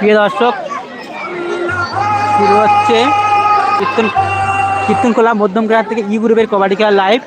প্রিয় দর্শক, শুরু হচ্ছে কীর্তন কীর্তন কলা মধ্যম মধ্যমগ্রাম থেকে ই গ্রুপের কবাডি খেলা লাইভ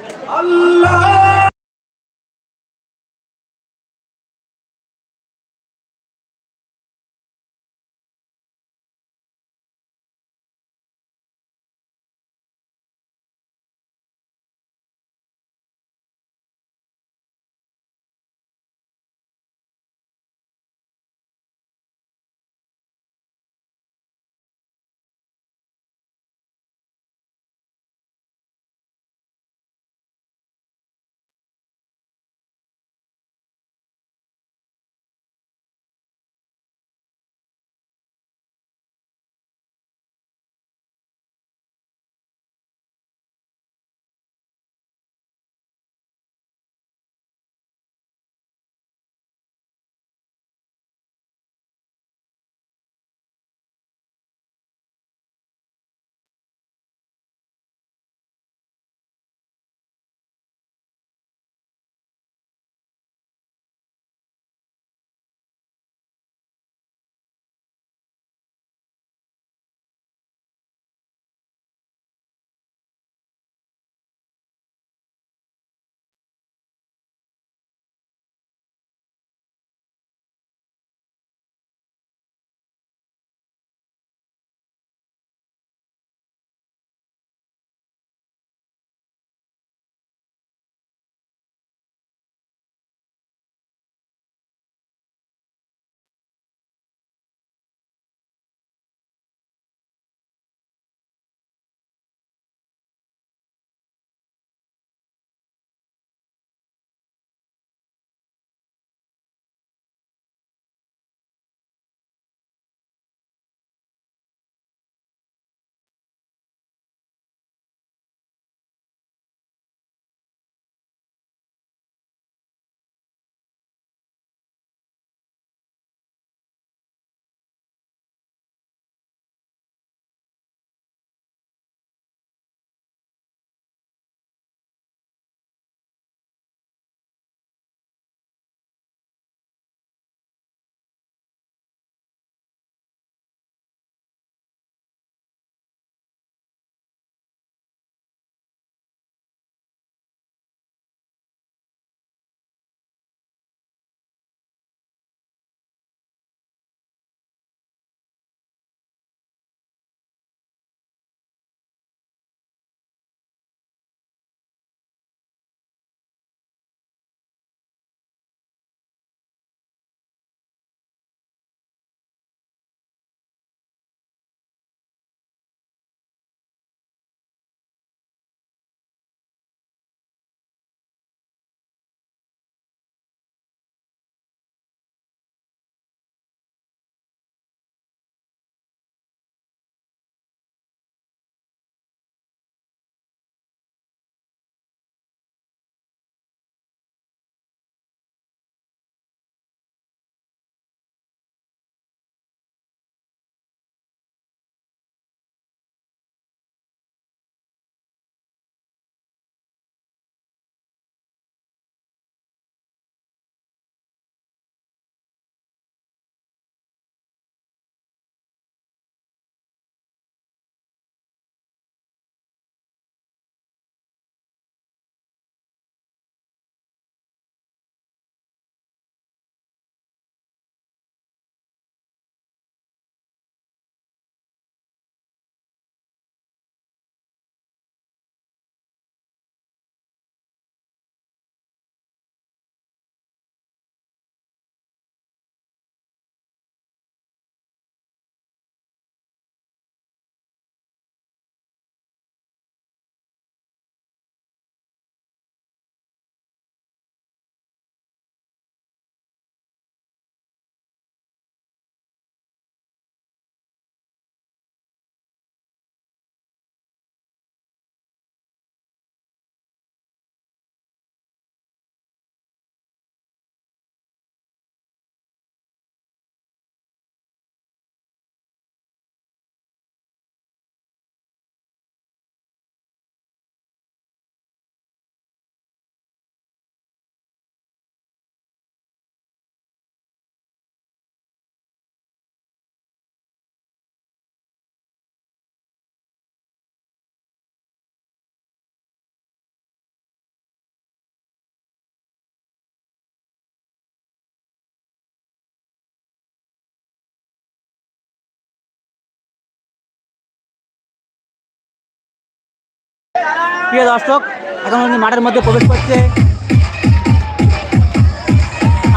প্রিয় দর্শক এখন মাঠের মধ্যে প্রবেশ করছে।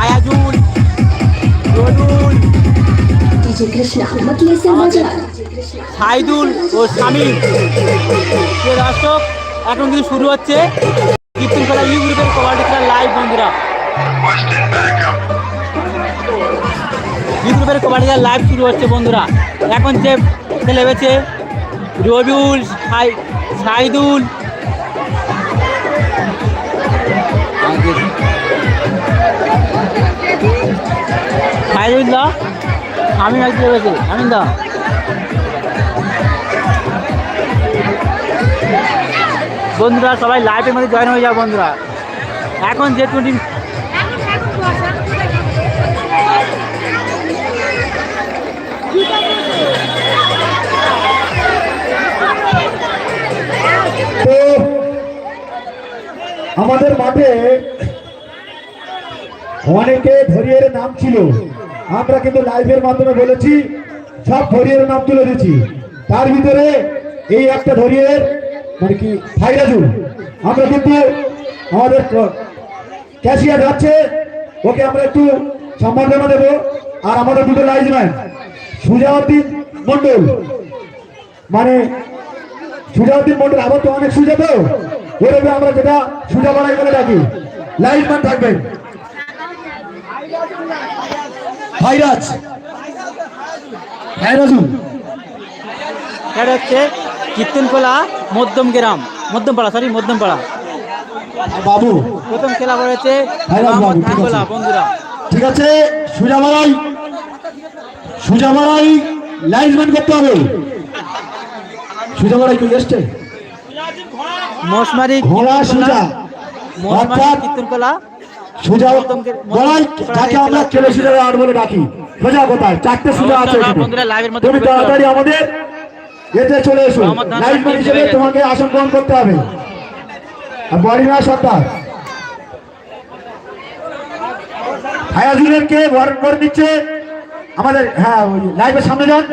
আয়াজুল. সাইদুল ও শামিম প্রিয় দর্শক এখন কিন্তু শুরু হচ্ছে কীর্তন খেলা ইউ গ্রুপের কবাডি খেলা লাইভ বন্ধুরা। ইউ গ্রুপের কবাডি খেলা লাইভ শুরু হচ্ছে বন্ধুরা। এখন যে খেলে রবিউল সাই সাইদুল দা, আমি আমিন দা। বন্ধুরা, সবাই লাইভের মধ্যে জয়েন হয়ে যাও বন্ধুরা। এখন যে টোয়েন্টি আমাদের মাঠে অনেকে ধরিয়ের নাম ছিল। আমরা কিন্তু লাইভের মাধ্যমে বলেছি, সব ধরিয়ের নাম তুলে দিচ্ছি তার ভিতরে এই একটা ধরিয়ের মানে কি ফাইরাজুল আমরা কিন্তু আমাদের ক্যাশিয়ার যাচ্ছে, ওকে আমরা একটু সম্বর্ধনা দেবো। আর আমাদের দুটো লাইজম্যান, সুজাউদ্দিন মন্ডল মানে সুজাউদ্দিন মন্ডল আবার তো অনেক সুজা ওরকম আমরা যেটা সুজা বাড়াই বলে ডাকি। লাইনম্যান থাকবেন ভাইরাজ। ভাইরাজুল এটা হচ্ছে মধ্যম গ্রাম। মধ্যমপাড়া সরি মধ্যমপাড়া। বাবু। প্রথম খেলা করেছে হ্যাঁ, ঠিক আছে। খানগোলা বন্ধুরা। ঠিক আছে সুজা বাড়াই সুজা করতে হবে। সুজা বাড়াই কই এসছে মোশমারি ঘোড়া সুজা অর্থাৎ কীর্তনখোলা সুজা বলাই যাকে আমরা কেলে। সুজা আট বলে ডাকি। সোজা কোথায়? চারটে সুজা আছে তুমি তাড়াতাড়ি আমাদের এতে চলে এসো। হিসেবে তোমাকে আসন গ্রহণ করতে হবে। আর বরিনা সর্দার। হায়াজুলেরকে বরণ করে নিচ্ছে? আমাদের হ্যাঁ লাইভের সামনে যান।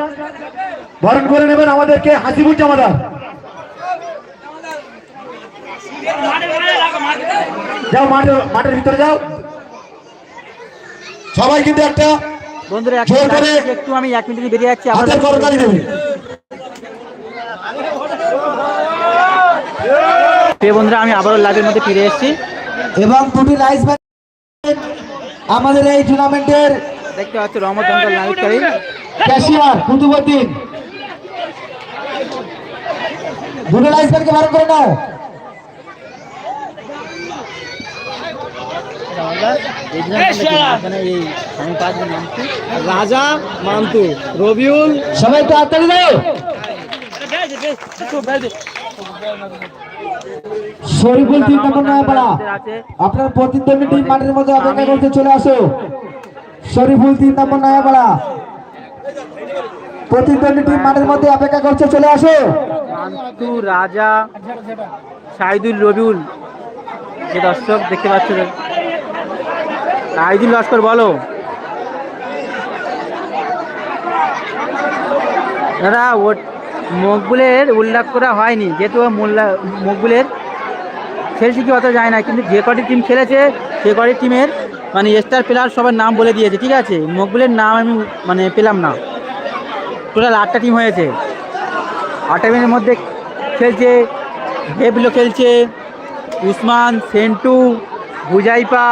বরণ করে নেবেন আমাদেরকে হাসিবুল জামাদার যাও মাঠের মাঠের ভিতরে যাও। সবাই কিন্তু একটা বন্ধুরা একটু আমি এক মিনিট বেরিয়ে যাচ্ছি হাতের করতালি দেবে। প্রিয় বন্ধুরা আমি আবারও লাইভের মধ্যে ফিরে এসেছি। এবং দুটি লাইসম্যান আমাদের এই টুর্নামেন্টের দেখতে পাচ্ছি রহমত জঙ্গল লাইভকারী ক্যাশিয়ার কুতুবুদ্দিন। দুটো লাইসম্যানকে বারণ করে নাও। রাজা মান্তু রবিউল। সবাই তো হাততালি দাও। শরীফুল তিন নম্বর নয়াপাড়া। আপনার প্রতিদ্বন্দ্বী টিম মাঠের মধ্যে অপেক্ষা করতে চলে আসো। শরীফুল তিন নম্বর নয়াপাড়া। প্রতিদ্বন্দ্বী টিম মাঠের মধ্যে অপেক্ষা করছে চলে আসো। মান্তু রাজা সাইদুল রবিউল। যে দর্শক দেখতে পাচ্ছ সাইদুল লস্কর বলো। দাদা, ও মকবুলের উল্লেখ করা হয়নি, যেহেতু মকবুলের খেলছে কি অত যায় না, কিন্তু যে কটি টিম খেলেছে, সে কটি টিমের মানে স্টার প্লেয়ার সবার নাম বলে দিয়েছে, ঠিক আছে? মকবুলের নাম আমি মানে পেলাম না। টোটাল আটটা টিম হয়েছে। আটটা টিমের মধ্যে খেলছে হেবলো খেলছে, উসমান, সেন্টু, বুজাইপা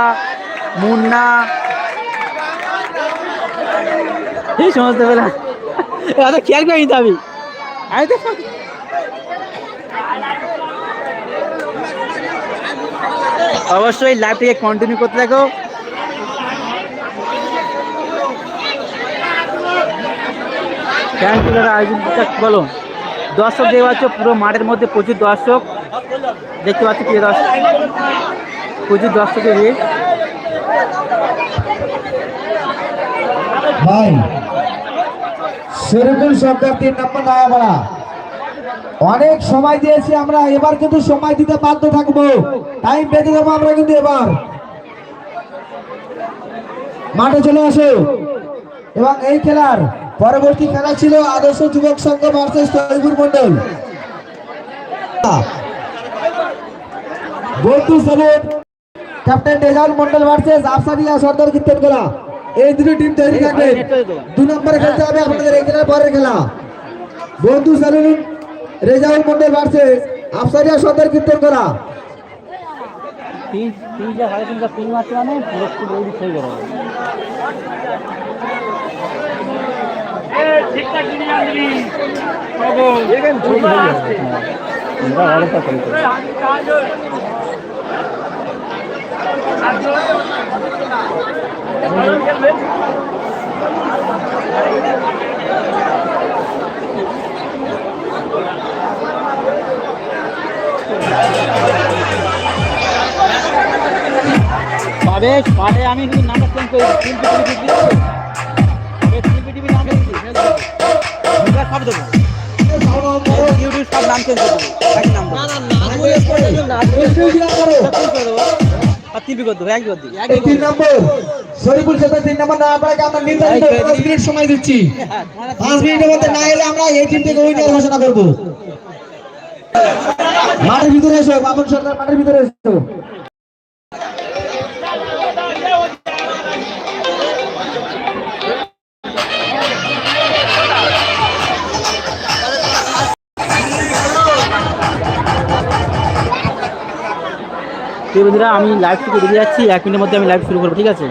মুন্না। এই সমস্ত বেলা। এত খেয়াল করে নিতে আমি। আমি তো অবশ্যই লাইভটিকে কন্টিনিউ করতে থাকো থ্যাংক ইউ দাদা আয়োজন বলো দর্শক দেখতে পাচ্ছ পুরো মাঠের মধ্যে প্রচুর দর্শক। দেখতে পাচ্ছ প্রিয় দর্শক। প্রচুর দর্শকের ভিড়। ভাই সরকার তিন নম্বর নয়াপাড়া অনেক সময় দিয়েছি আমরা, এবার কিন্তু সময় দিতে বাধ্য থাকব। টাইম বেঁধে দেবো আমরা কিন্তু এবার। মাঠে চলে আসো। এবং এই খেলার পরবর্তী খেলা ছিল আদর্শ যুবক সংঘ ভার্সেস তৈবুর মন্ডল বন্ধু salute captain Rezaul Mondal versus Afsaria Sardar কীর্তন করা এই দুটো টিম তৈরি থাকবে। দু নম্বরে খেলতে হবে আপনাদের এই খেলার পরের খেলা। বন্ধু স্যালুট রেজাউল মন্ডল ভার্সেস আফসারিয়া সর্দার কীর্তন করা তিন তিনটা সাড়ে তিনটা তিন মারছে মানে পুরো বৌদি সেই করে তবে পারে আমি কিন্তু নাম্বার চেঞ্জ করে তিন পিটিভি তিন পিটিভি নাম দিচ্ছি সব দেবো ইউটিউব সব নাম চেঞ্জ করে দেবো একই নাম দেবো আর তিন নম্বর শরীফুল সাহেব তিন নম্বর না আপনাকে আমরা নির্ধারিত পাঁচ মিনিট সময় দিচ্ছি। হ্যাঁ পাঁচ মিনিটের মধ্যে না এলে আমরা এই টিম থেকে উইনার ঘোষণা করব। মাঠের ভিতরে এসো বাবন সরকার মাঠের ভিতরে এসো। তো বন্ধুরা, আমি লাইভ থেকে বেরিয়ে যাচ্ছি, এক মিনিটের মধ্যে আমি লাইভ শুরু করব, ঠিক আছে?